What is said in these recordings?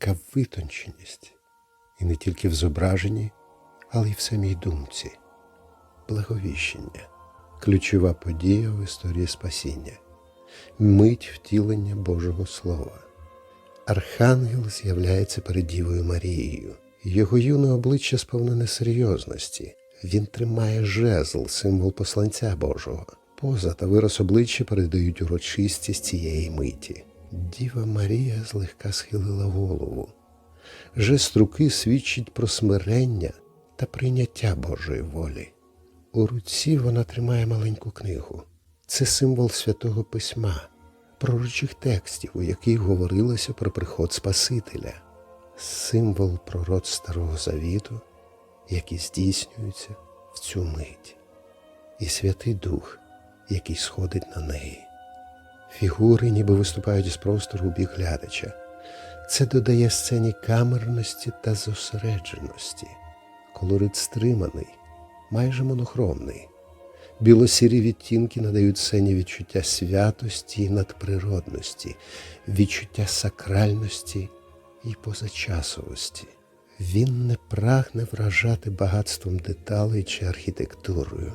Яка витонченість, і не тільки в зображенні, але й в самій думці. Благовіщення ключова подія в історії спасіння, мить втілення Божого Слова. Архангел з'являється перед Дівою Марією. Його юне обличчя сповнене серйозності. Він тримає жезл, символ посланця Божого. Поза та вираз обличчя передають урочистість цієї миті. Діва Марія злегка схилила голову. Жест руки свідчить про смирення та прийняття Божої волі. У руці вона тримає маленьку книгу. Це символ святого письма, пророчих текстів, у яких говорилося про приход Спасителя, символ пророц Старого Завіту, які здійснюються в цю мить, і Святий Дух, який сходить на неї. Фігури ніби виступають із простору у бік глядача. Це додає сцені камерності та зосередженості. Колорит стриманий, майже монохромний. Білосірі відтінки надають сцені відчуття святості і надприродності, відчуття сакральності і позачасовості. Він не прагне вражати багатством деталей чи архітектурою,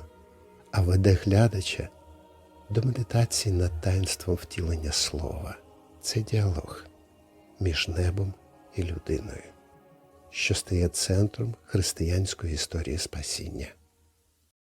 а веде глядача до медитації над таїнством втілення слова. Це діалог між небом і людиною, що стає центром християнської історії спасіння.